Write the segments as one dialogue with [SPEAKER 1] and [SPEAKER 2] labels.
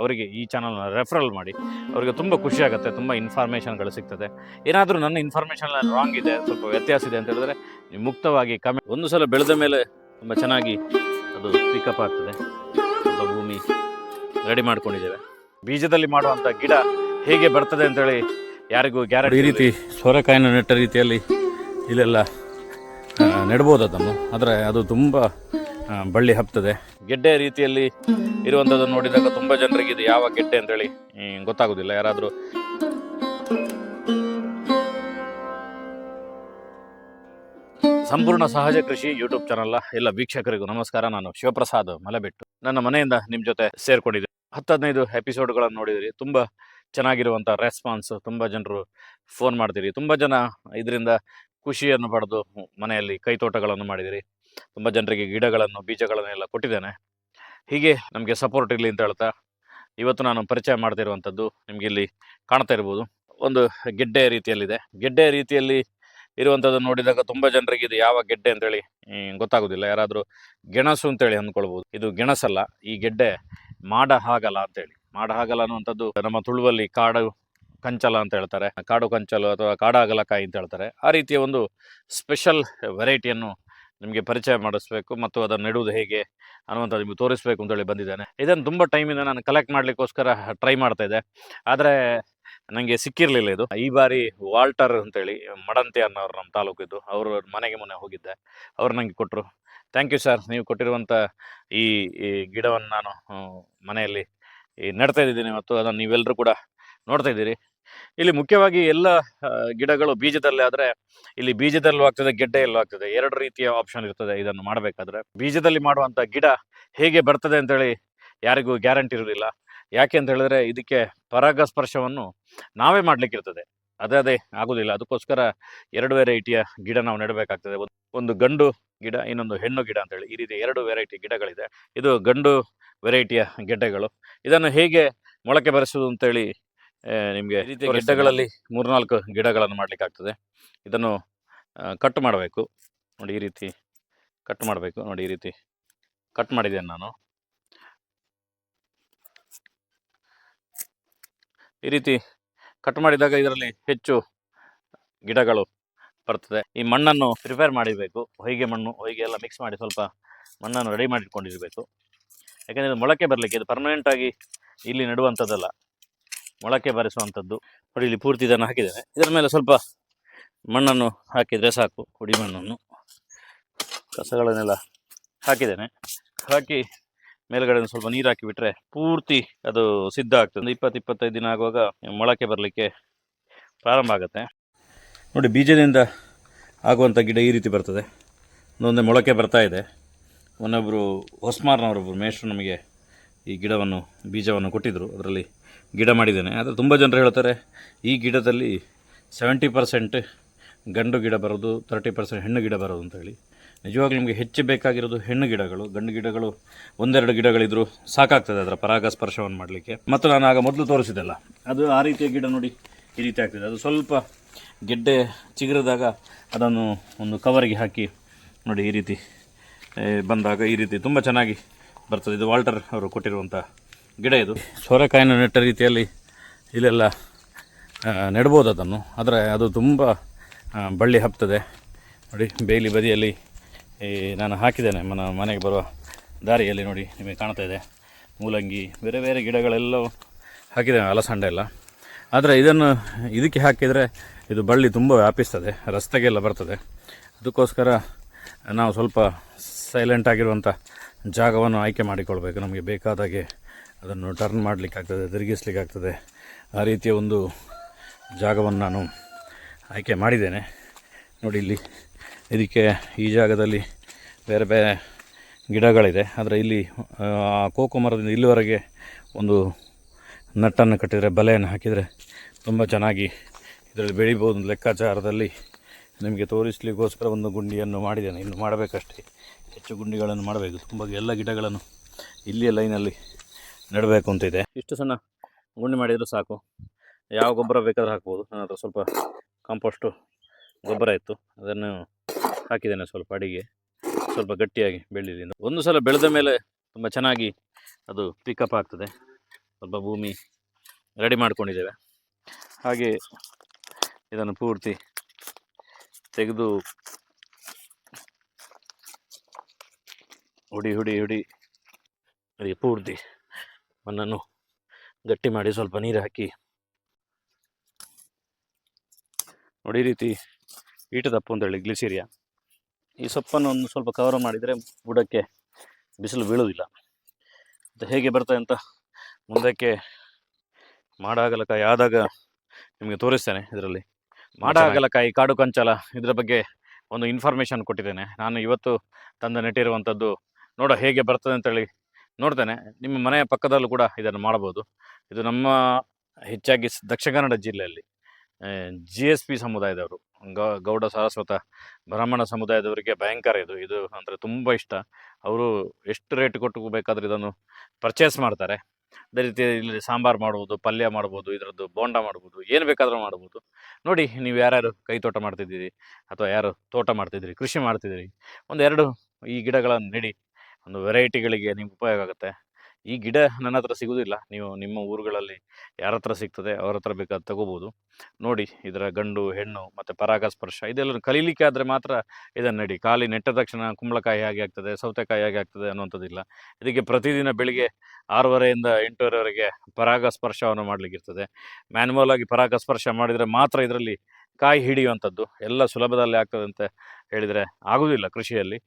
[SPEAKER 1] ಅವರಿಗೆ ಈ ಚಾನಲ್ನ ರೆಫರಲ್ ಮಾಡಿ ಅವರಿಗೆ ತುಂಬ ಖುಷಿ ಆಗುತ್ತೆ ತುಂಬ ಇನ್ಫಾರ್ಮೇಷನ್ಗಳು ಸಿಗ್ತದೆ. ಏನಾದರೂ ನನ್ನ ಇನ್ಫಾರ್ಮೇಷನ್ ರಾಂಗ್ ಇದೆ ಸ್ವಲ್ಪ ವ್ಯತ್ಯಾಸ ಇದೆ ಅಂತ ಹೇಳಿದ್ರೆ ನೀವು ಮುಕ್ತವಾಗಿ ಕಮೆಂಟ್ ಒಂದು ಸಲ ಬೆಳೆದ ಮೇಲೆ ತುಂಬ ಚೆನ್ನಾಗಿ ಅದು ಪಿಕಪ್ ಆಗ್ತದೆ. ಸ್ವಲ್ಪ ಭೂಮಿ ರೆಡಿ ಮಾಡ್ಕೊಂಡಿದ್ದೇವೆ. ಬೀಜದಲ್ಲಿ ಮಾಡುವಂಥ ಗಿಡ ಹೇಗೆ ಬರ್ತದೆ ಅಂತೇಳಿ ಯಾರಿಗೂ ಗ್ಯಾರಂಟಿ ಈ ರೀತಿ ಸೋರೆಕಾಯಿನ ನೆಟ್ಟ ರೀತಿಯಲ್ಲಿ ಇಲ್ಲೆಲ್ಲ ನೆಡ್ಬೋದು ಅದನ್ನು. ಆದರೆ ಅದು ತುಂಬ ಬಳ್ಳಿ ಹಬ್ತದೆ ಗೆಡ್ಡೆ ರೀತಿಯಲ್ಲಿ ಇರುವಂಥದ್ದನ್ನು ನೋಡಿದಾಗ ತುಂಬ ಜನರಿಗೆ ಇದು ಯಾವ ಗೆಡ್ಡೆ ಅಂತೇಳಿ ಗೊತ್ತಾಗೋದಿಲ್ಲ. ಯಾರಾದರೂ ಸಂಪೂರ್ಣ ಸಹಜ ಕೃಷಿ ಯೂಟ್ಯೂಬ್ ಚಾನಲ್. ಎಲ್ಲ ವೀಕ್ಷಕರಿಗೂ ನಮಸ್ಕಾರ. ನಾನು ಶಿವಪ್ರಸಾದ್ ಮಲೆಬೆಟ್ಟು ನನ್ನ ಮನೆಯಿಂದ ನಿಮ್ಮ ಜೊತೆ ಸೇರ್ಕೊಂಡಿದ್ದೆ ಹತ್ತು ಹದಿನೈದು ಎಪಿಸೋಡ್ಗಳನ್ನು ನೋಡಿದಿರಿ. ತುಂಬ ಚೆನ್ನಾಗಿರುವಂಥ ರೆಸ್ಪಾನ್ಸ್ ತುಂಬ ಜನರು ಫೋನ್ ಮಾಡ್ತೀರಿ. ತುಂಬ ಜನ ಇದರಿಂದ ಖುಷಿಯನ್ನು ಪಡೆದು ಮನೆಯಲ್ಲಿ ಕೈತೋಟಗಳನ್ನು ಮಾಡಿದಿರಿ. ತುಂಬ ಜನರಿಗೆ ಗಿಡಗಳನ್ನು, ಬೀಜಗಳನ್ನೆಲ್ಲ ಕೊಟ್ಟಿದ್ದೇನೆ. ಹೀಗೆ ನಮಗೆ ಸಪೋರ್ಟ್ ಇರಲಿ ಅಂತ ಹೇಳ್ತಾ, ಇವತ್ತು ನಾನು ಪರಿಚಯ ಮಾಡ್ತಿರುವಂಥದ್ದು ನಿಮಗೆ ಇಲ್ಲಿ ಕಾಣ್ತಾ ಇರ್ಬೋದು. ಒಂದು ಗೆಡ್ಡೆ ರೀತಿಯಲ್ಲಿದೆ. ಗೆಡ್ಡೆ ರೀತಿಯಲ್ಲಿ ಇರುವಂಥದ್ದು ನೋಡಿದಾಗ ತುಂಬ ಜನರಿಗೆ ಇದು ಯಾವ ಗೆಡ್ಡೆ ಅಂತೇಳಿ ಗೊತ್ತಾಗೋದಿಲ್ಲ. ಯಾರಾದರೂ ಗೆಣಸು ಅಂತೇಳಿ ಅಂದ್ಕೊಳ್ಬೋದು. ಇದು ಗೆಣಸಲ್ಲ, ಈ ಗೆಡ್ಡೆ ಮಾಡ ಹಾಗಲ್ಲ ಅಂತೇಳಿ ಮಾಡ ಹಾಗಲ ಅನ್ನುವಂಥದ್ದು ನಮ್ಮ ತುಳುವಲ್ಲಿ ಕಾಡು ಕಂಚಲ ಅಂತ ಹೇಳ್ತಾರೆ. ಕಾಡು ಕಂಚಲು ಅಥವಾ ಕಾಡಾಗಲಕಾಯಿ ಅಂತ ಹೇಳ್ತಾರೆ. ಆ ರೀತಿಯ ಒಂದು ಸ್ಪೆಷಲ್ ವೆರೈಟಿಯನ್ನು ನಿಮಗೆ ಪರಿಚಯ ಮಾಡಿಸ್ಬೇಕು ಮತ್ತು ಅದನ್ನು ನೆಡುವುದು ಹೇಗೆ ಅನ್ನುವಂಥ ನಿಮಗೆ ತೋರಿಸ್ಬೇಕು ಅಂತೇಳಿ ಬಂದಿದ್ದೇನೆ. ಇದನ್ನು ತುಂಬ ಟೈಮಿಂದ ನಾನು ಕಲೆಕ್ಟ್ ಮಾಡಲಿಕ್ಕೋಸ್ಕರ ಟ್ರೈ ಮಾಡ್ತಾ ಇದ್ದೆ. ಆದರೆ ನನಗೆ ಸಿಕ್ಕಿರಲಿಲ್ಲ ಇದು. ಈ ಬಾರಿ ವಾಲ್ಟರ್ ಅಂತೇಳಿ ಮಡಂತಿ ಅನ್ನೋರು ನಮ್ಮ ತಾಲೂಕಿದ್ದು, ಅವರು ಮನೆಗೆ ಮೊನ್ನೆ ಹೋಗಿದ್ದೆ. ಅವರು ನನಗೆ ಕೊಟ್ಟರು ಥ್ಯಾಂಕ್ ಯು ಸರ್ ನೀವು ಕೊಟ್ಟಿರುವಂಥ ಈ ಗಿಡವನ್ನು ನಾನು ಮನೆಯಲ್ಲಿ ಈ ನೆಡ್ತಾ ಇದ್ದೀನಿ ಮತ್ತು ಅದನ್ನು ನೀವೆಲ್ಲರೂ ಕೂಡ ನೋಡ್ತಾ ಇದ್ದೀರಿ. ಇಲ್ಲಿ ಮುಖ್ಯವಾಗಿ ಎಲ್ಲ ಗಿಡಗಳು ಬೀಜದಲ್ಲೇ ಆದರೆ ಇಲ್ಲಿ ಬೀಜದಲ್ಲೂ ಆಗ್ತದೆ ಗೆಡ್ಡೆಯಲ್ಲೂ ಆಗ್ತದೆ. ಎರಡು ರೀತಿಯ ಆಪ್ಷನ್ ಇರ್ತದೆ ಇದನ್ನು ಮಾಡಬೇಕಾದ್ರೆ. ಬೀಜದಲ್ಲಿ ಮಾಡುವಂಥ ಗಿಡ ಹೇಗೆ ಬರ್ತದೆ ಅಂತೇಳಿ ಯಾರಿಗೂ ಗ್ಯಾರಂಟಿ ಇರೋದಿಲ್ಲ. ಯಾಕೆ ಅಂತ ಹೇಳಿದ್ರೆ ಇದಕ್ಕೆ ಪರಾಗಸ್ಪರ್ಶವನ್ನು ನಾವೇ ಮಾಡ್ಲಿಕ್ಕಿರ್ತದೆ ಅದೇ ಅದೇ ಆಗೋದಿಲ್ಲ. ಅದಕ್ಕೋಸ್ಕರ ಎರಡು ವೆರೈಟಿಯ ಗಿಡ ನಾವು ನೆಡಬೇಕಾಗ್ತದೆ. ಒಂದು- ಗಂಡು ಗಿಡ, ಇನ್ನೊಂದು ಹೆಣ್ಣು ಗಿಡ ಅಂತೇಳಿ ಈ ರೀತಿ ಎರಡು ವೆರೈಟಿ ಗಿಡಗಳಿದೆ. ಇದು ಗಂಡು ವೆರೈಟಿಯ ಗೆಡ್ಡೆಗಳು. ಇದನ್ನು ಹೇಗೆ ಮೊಳಕೆ ಬರೆಸುವುದು ಅಂತೇಳಿ ನಿಮಗೆ ಗಿಡಗಳಲ್ಲಿ ಗೆಡ್ಡೆಗಳಲ್ಲಿ ಮೂರ್ನಾಲ್ಕು ಗಿಡಗಳನ್ನು ಮಾಡ್ಲಿಕ್ಕಾಗ್ತದೆ. ಇದನ್ನು ಕಟ್ ಮಾಡಬೇಕು. ನೋಡಿ ಈ ರೀತಿ ಕಟ್ ಮಾಡಬೇಕು. ನೋಡಿ ಈ ರೀತಿ ಕಟ್ ಮಾಡಿದ್ದೇನೆ ನಾನು. ಈ ರೀತಿ ಕಟ್ ಮಾಡಿದಾಗ ಇದರಲ್ಲಿ ಹೆಚ್ಚು ಗಿಡಗಳು ಬರ್ತದೆ. ಈ ಮಣ್ಣನ್ನು ಪ್ರಿಪೇರ್ ಮಾಡಿರಬೇಕು. ಹೊಯ್ಗೆ ಮಣ್ಣು ಹೊಯ್ಗೆ ಎಲ್ಲ ಮಿಕ್ಸ್ ಮಾಡಿ ಸ್ವಲ್ಪ ಮಣ್ಣನ್ನು ರೆಡಿ ಮಾಡಿಟ್ಕೊಂಡಿರಬೇಕು. ಯಾಕಂದರೆ ಇದು ಮೊಳಕೆ ಬರಲಿಕ್ಕೆ ಇದು ಪರ್ಮನೆಂಟ್ ಆಗಿ ಇಲ್ಲಿ ನೆಡುವಂಥದ್ದಲ್ಲ. ಮೊಳಕೆ ಬರೆಸುವಂಥದ್ದು. ನೋಡಿ, ಇಲ್ಲಿ ಪೂರ್ತಿ ಇದನ್ನು ಹಾಕಿದ್ದೇನೆ. ಇದರ ಮೇಲೆ ಸ್ವಲ್ಪ ಮಣ್ಣನ್ನು ಹಾಕಿದರೆ ಸಾಕು ಹುಡಿ ಮಣ್ಣನ್ನು. ಕಸಗಳನ್ನೆಲ್ಲ ಹಾಕಿದ್ದೇನೆ. ಹಾಕಿ ಮೇಲ್ಗಡೆ ಸ್ವಲ್ಪ ನೀರು ಹಾಕಿಬಿಟ್ರೆ ಪೂರ್ತಿ ಅದು ಸಿದ್ಧ ಆಗ್ತದೆ. ಇಪ್ಪತ್ತು, ಇಪ್ಪತ್ತೈದು ದಿನ ಆಗುವಾಗ ಮೊಳಕೆ ಬರಲಿಕ್ಕೆ ಪ್ರಾರಂಭ ಆಗುತ್ತೆ. ನೋಡಿ, ಬೀಜದಿಂದ ಆಗುವಂಥ ಗಿಡ ಈ ರೀತಿ ಬರ್ತದೆ. ಒಂದೊಂದೇ ಮೊಳಕೆ ಬರ್ತಾ ಇದೆ. ಮೊನ್ನೊಬ್ಬರು ಹೊಸ್ಮಾರ್ನವರೊಬ್ಬರು ಮೇಷ್ಟ್ರು ನಮಗೆ ಈ ಗಿಡವನ್ನು, ಬೀಜವನ್ನು ಕೊಟ್ಟಿದ್ದರು ಅದರಲ್ಲಿ ಗಿಡ ಮಾಡಿದ್ದೇನೆ. ಆದರೆ ತುಂಬ ಜನರು ಹೇಳ್ತಾರೆ, ಈ ಗಿಡದಲ್ಲಿ ಸೆವೆಂಟಿ ಪರ್ಸೆಂಟ್ ಗಂಡು ಗಿಡ ಬರೋದು ತರ್ಟಿ ಪರ್ಸೆಂಟ್ ಹೆಣ್ಣು ಗಿಡ ಬರೋದು ಅಂತೇಳಿ ನಿಜವಾಗ್ಲೂ ನಿಮಗೆ ಹೆಚ್ಚು ಬೇಕಾಗಿರೋದು ಹೆಣ್ಣು ಗಿಡಗಳು, ಗಂಡು ಗಿಡಗಳು, ಒಂದೆರಡು ಗಿಡಗಳಿದ್ದರೂ ಸಾಕಾಗ್ತದೆ ಅದರ ಪರಾಗಸ್ಪರ್ಶವನ್ನು ಮಾಡಲಿಕ್ಕೆ. ಮತ್ತು ನಾನು ಆಗ ಮೊದಲು ತೋರಿಸಿದ್ದಲ್ಲ, ಅದು ಆ ರೀತಿಯ ಗಿಡ ನೋಡಿ ಈ ರೀತಿ ಆಗ್ತದೆ. ಅದು ಸ್ವಲ್ಪ ಗೆಡ್ಡೆ ಚಿಗುರಿದಾಗ ಅದನ್ನು ಒಂದು ಕವರಿಗೆ ಹಾಕಿ ನೋಡಿ ಈ ರೀತಿ ಬಂದಾಗ ಈ ರೀತಿ ತುಂಬ ಚೆನ್ನಾಗಿ ಬರ್ತದೆ. ಇದು ವಾಲ್ಟರ್ ಅವರು ಕೊಟ್ಟಿರುವಂಥ ಗಿಡ ಇದು. ಸೋರೆಕಾಯಿನ ನೆಟ್ಟ ರೀತಿಯಲ್ಲಿ ಇಲ್ಲೆಲ್ಲ ನೆಡ್ಬೋದು ಅದನ್ನು. ಆದರೆ ಅದು ತುಂಬ ಬಳ್ಳಿ ಹಬ್ತದೆ ನೋಡಿ, ಬೇಲಿ ಬದಿಯಲ್ಲಿ ಈ, ನಾನು ಹಾಕಿದ್ದೇನೆ. ಮನ, ಮನೆಗೆ ಬರುವ ದಾರಿಯಲ್ಲಿ ನೋಡಿ ನಿಮಗೆ ಕಾಣ್ತಾ ಇದೆ. ಮೂಲಂಗಿ, ಬೇರೆ ಬೇರೆ ಗಿಡಗಳೆಲ್ಲವೂ ಹಾಕಿದ್ದೇನೆ ಅಲಸಂಡೆ ಎಲ್ಲ. ಆದರೆ ಇದನ್ನು ಇದಕ್ಕೆ ಹಾಕಿದರೆ ಇದು ಬಳ್ಳಿ ತುಂಬ ವ್ಯಾಪಿಸ್ತದೆ, ರಸ್ತೆಗೆಲ್ಲ ಬರ್ತದೆ. ಅದಕ್ಕೋಸ್ಕರ ನಾವು ಸ್ವಲ್ಪ ಸೈಲೆಂಟ್ ಆಗಿರುವಂಥ ಜಾಗವನ್ನು ಆಯ್ಕೆ ಮಾಡಿಕೊಳ್ಬೇಕು. ನಮಗೆ ಬೇಕಾದಾಗೆ ಅದನ್ನು ಟರ್ನ್ ಮಾಡಲಿಕ್ಕಾಗ್ತದೆ ತಿರುಗಿಸ್ಲಿಕ್ಕಾಗ್ತದೆ. ಆ ರೀತಿಯ ಒಂದು ಜಾಗವನ್ನು ನಾನು ಆಯ್ಕೆ ಮಾಡಿದ್ದೇನೆ. ನೋಡಿ ಇಲ್ಲಿ ಇದಕ್ಕೆ ಈ ಜಾಗದಲ್ಲಿ ಬೇರೆ ಬೇರೆ ಗಿಡಗಳಿದೆ. ಆದರೆ ಇಲ್ಲಿ ಆ, ಕೋಕೋ ಮರದಿಂದ ಇಲ್ಲಿವರೆಗೆ ಒಂದು ನಟ್ಟನ್ನು ಕಟ್ಟಿದರೆ ಬಲೆಯನ್ನು ಹಾಕಿದರೆ ತುಂಬ ಚೆನ್ನಾಗಿ ಇದರಲ್ಲಿ ಬೆಳಿಬೋದು ಲೆಕ್ಕಾಚಾರದಲ್ಲಿ ನಿಮಗೆ ತೋರಿಸಲಿಕ್ಕೋಸ್ಕರ ಒಂದು ಗುಂಡಿಯನ್ನು ಮಾಡಿದ್ದೇನೆ. ಇನ್ನು ಮಾಡಬೇಕಷ್ಟೇ. ಹೆಚ್ಚು ಗುಂಡಿಗಳನ್ನು ಮಾಡಬೇಕು. ತುಂಬ ಎಲ್ಲ ಗಿಡಗಳನ್ನು ಇಲ್ಲಿಯ ಲೈನಲ್ಲಿ ನೆಡಬೇಕು ಅಂತ ಇದೆ ಇಷ್ಟು ಸಣ್ಣ ಗುಂಡಿ ಮಾಡಿದರೂ ಸಾಕು. ಯಾವ ಗೊಬ್ಬರ ಬೇಕಾದರೂ ಹಾಕ್ಬೋದು. ನನ್ನ ಹತ್ರ ಸ್ವಲ್ಪ ಕಾಂಪೋಸ್ಟು ಗೊಬ್ಬರ ಇತ್ತು. ಅದನ್ನು ಹಾಕಿದ್ದೇನೆ ಸ್ವಲ್ಪ ಅಡಿಗೆ. ಸ್ವಲ್ಪ ಗಟ್ಟಿಯಾಗಿ ಬೆಳೀಲಿ ಒಂದು ಸಲ ಬೆಳೆದ ಮೇಲೆ ತುಂಬ ಚೆನ್ನಾಗಿ ಅದು ಪಿಕಪ್ ಆಗ್ತದೆ. ಸ್ವಲ್ಪ ಭೂಮಿ ರೆಡಿ ಮಾಡ್ಕೊಂಡಿದ್ದೇವೆ. ಹಾಗೆ ಇದನ್ನು ಪೂರ್ತಿ ತೆಗೆದು ಹುಡಿ ಹುಡಿ ಹುಡಿ ಪೂರ್ತಿ ಮಣ್ಣನ್ನು ಗಟ್ಟಿ ಮಾಡಿ ಸ್ವಲ್ಪ ನೀರು ಹಾಕಿ. ನೋಡಿ ಈ ರೀತಿ ಈಟ ದಪ್ಪು ಅಂತೇಳಿ ಗ್ಲಿಸಿರಿಯಾ. ಈ ಸೊಪ್ಪನ್ನು ಒಂದು ಸ್ವಲ್ಪ ಕವರ್ ಮಾಡಿದರೆ ಬುಡಕ್ಕೆ ಬಿಸಿಲು ಬೀಳುವುದಿಲ್ಲ. ಮತ್ತು ಹೇಗೆ ಬರ್ತದೆ ಅಂತ ಮುಂದಕ್ಕೆ ಮಾಡಾಗಲಕಾಯಿ ಆದಾಗ ನಿಮಗೆ ತೋರಿಸ್ತೇನೆ ಇದರಲ್ಲಿ. ಮಾಡಾಗಲಕಾಯಿ ಕಾಡು ಕಂಚಲ ಇದರ ಬಗ್ಗೆ ಒಂದು ಇನ್ಫಾರ್ಮೇಷನ್ ಕೊಟ್ಟಿದ್ದೇನೆ. ನಾನು ಇವತ್ತು ತಂದು ನೆಟ್ಟಿರುವಂಥದ್ದು ನೋಡೋ ಹೇಗೆ ಬರ್ತದೆ ಅಂತೇಳಿ ನೋಡ್ತೇನೆ. ನಿಮ್ಮ ಮನೆಯ ಪಕ್ಕದಲ್ಲೂ ಕೂಡ ಇದನ್ನು ಮಾಡಬಹುದು. ಇದು ನಮ್ಮ ಹೆಚ್ಚಾಗಿ ದಕ್ಷಿಣ ಕನ್ನಡ ಜಿಲ್ಲೆಯಲ್ಲಿ ಜಿ ಎಸ್ ಪಿ ಸಮುದಾಯದವರು ಗೌಡ ಸಾರಸ್ವತ ಬ್ರಾಹ್ಮಣ ಸಮುದಾಯದವರಿಗೆ ಭಯಂಕರ ಇದು. ಇದು ಅಂದರೆ ತುಂಬ ಇಷ್ಟ. ಅವರು ಎಷ್ಟು ರೇಟ್ ಕೊಟ್ಟು ಬೇಕಾದರೂ ಇದನ್ನು ಪರ್ಚೇಸ್ ಮಾಡ್ತಾರೆ. ಅದೇ ರೀತಿ ಇಲ್ಲಿ ಸಾಂಬಾರು ಮಾಡ್ಬೋದು ಪಲ್ಯ ಮಾಡ್ಬೋದು ಇದರದ್ದು ಬೋಂಡ ಮಾಡ್ಬೋದು ಏನು ಬೇಕಾದರೂ ಮಾಡ್ಬೋದು ನೋಡಿ, ನೀವು ಯಾರ್ಯಾರು ಕೈ ತೋಟ ಮಾಡ್ತಿದ್ದೀರಿ, ಅಥವಾ ಯಾರು ತೋಟ ಮಾಡ್ತಿದ್ದೀರಿ, ಕೃಷಿ ಮಾಡ್ತಿದ್ದೀರಿ, ಒಂದೆರಡು ಈ ಗಿಡಗಳನ್ನು ನೆಡಿ. ಒಂದು ವೆರೈಟಿಗಳಿಗೆ ನಿಮ್ಗೆ ಉಪಯೋಗ ಆಗುತ್ತೆ. ಈ ಗಿಡ ನನ್ನ ಹತ್ರ ಸಿಗೋದಿಲ್ಲ. ನೀವು ನಿಮ್ಮ ಊರುಗಳಲ್ಲಿ ಯಾರ ಹತ್ರ ಸಿಗ್ತದೆ ಅವ್ರ ಹತ್ರ ಬೇಕಾದ ತಗೋಬೋದು. ನೋಡಿ ಇದರ ಗಂಡು, ಹೆಣ್ಣು ಮತ್ತು ಪರಾಗಸ್ಪರ್ಶ ಇದೆಲ್ಲ ಕಲೀಲಿಕ್ಕೆ ಆದರೆ ಮಾತ್ರ ಇದನ್ನು ನಡಿ. ಖಾಲಿ ನೆಟ್ಟ ತಕ್ಷಣ ಕುಂಬಳಕಾಯಿ ಹೇಗೆ ಆಗ್ತದೆ, ಸೌತೆಕಾಯಿ ಹೇಗೆ ಆಗ್ತದೆ ಅನ್ನುವಂಥದ್ದಿಲ್ಲ ಇದಕ್ಕೆ ಪ್ರತಿದಿನ ಬೆಳಿಗ್ಗೆ ಆರೂವರೆಯಿಂದ ಎಂಟೂವರೆವರೆಗೆ ಪರಾಗಸ್ಪರ್ಶವನ್ನು ಮಾಡಲಿಕ್ಕಿರ್ತದೆ. ಮ್ಯಾನ್ಯುವಲ್ ಆಗಿ ಪರಾಗಸ್ಪರ್ಶ ಮಾಡಿದರೆ ಮಾತ್ರ ಇದರಲ್ಲಿ ಕಾಯಿ ಹಿಡಿಯುವಂಥದ್ದು ಎಲ್ಲ ಸುಲಭದಲ್ಲಿ ಆಗ್ತದೆ ಅಂತ ಹೇಳಿದರೆ ಆಗುವುದಿಲ್ಲ ಕೃಷಿಯಲ್ಲಿ.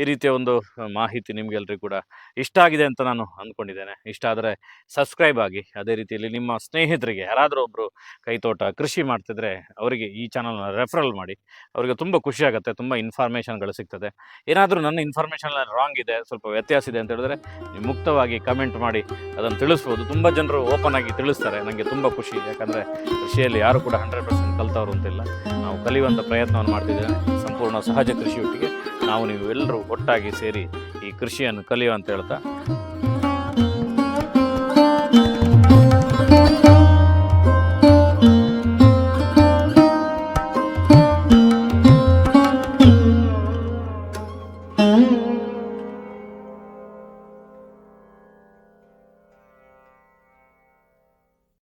[SPEAKER 1] ಈ ರೀತಿಯ ಒಂದು ಮಾಹಿತಿ ನಿಮಗೆಲ್ಲರಿಗೂ ಕೂಡ ಇಷ್ಟ ಆಗಿದೆ ಅಂತ ನಾನು ಅಂದ್ಕೊಂಡಿದ್ದೇನೆ ಇಷ್ಟ ಆದರೆ ಸಬ್ಸ್ಕ್ರೈಬ್ ಆಗಿ. ಅದೇ ರೀತಿಯಲ್ಲಿ ನಿಮ್ಮ ಸ್ನೇಹಿತರಿಗೆ, ಯಾರಾದರೂ ಒಬ್ಬರು ಕೈತೋಟ ಕೃಷಿ ಮಾಡ್ತಿದ್ರೆ ಅವರಿಗೆ ಈ ಚಾನಲ್ನ ರೆಫರಲ್ ಮಾಡಿ. ಅವರಿಗೆ ತುಂಬ ಖುಷಿ ಆಗುತ್ತೆ, ತುಂಬ ಇನ್ಫಾರ್ಮೇಷನ್ಗಳು ಸಿಗ್ತದೆ. ಏನಾದರೂ ನನ್ನ ಇನ್ಫಾರ್ಮೇಷನ್ ರಾಂಗ್ ಇದೆ, ಸ್ವಲ್ಪ ವ್ಯತ್ಯಾಸ ಇದೆ ಅಂತ ಹೇಳಿದ್ರೆ ನೀವು ಮುಕ್ತವಾಗಿ ಕಮೆಂಟ್ ಮಾಡಿ, ಅದನ್ನು ತಿಳಿಸ್ಬೋದು. ತುಂಬ ಜನರು ಓಪನ್ ಆಗಿ ತಿಳಿಸ್ತಾರೆ. ನನಗೆ ತುಂಬ ಖುಷಿ. ಯಾಕಂದರೆ ಕೃಷಿಯಲ್ಲಿ ಯಾರು ಕೂಡ ಹಂಡ್ರೆಡ್ ಕಲ್ತವ್ರು ಅಂತಿಲ್ಲ. ನಾವು ಕಲಿಯುವಂಥ ಪ್ರಯತ್ನವನ್ನು ಮಾಡ್ತಿದ್ದೇವೆ. ಸಂಪೂರ್ಣ ಸಹಜ ಕೃಷಿಯೊಟ್ಟಿಗೆ ನಾವು ನೀವು ಎಲ್ಲರೂ ಒಟ್ಟಾಗಿ ಸೇರಿ ಈ ಕೃಷಿಯನ್ನು ಕಲಿಯುವಂತ ಹೇಳ್ತಾ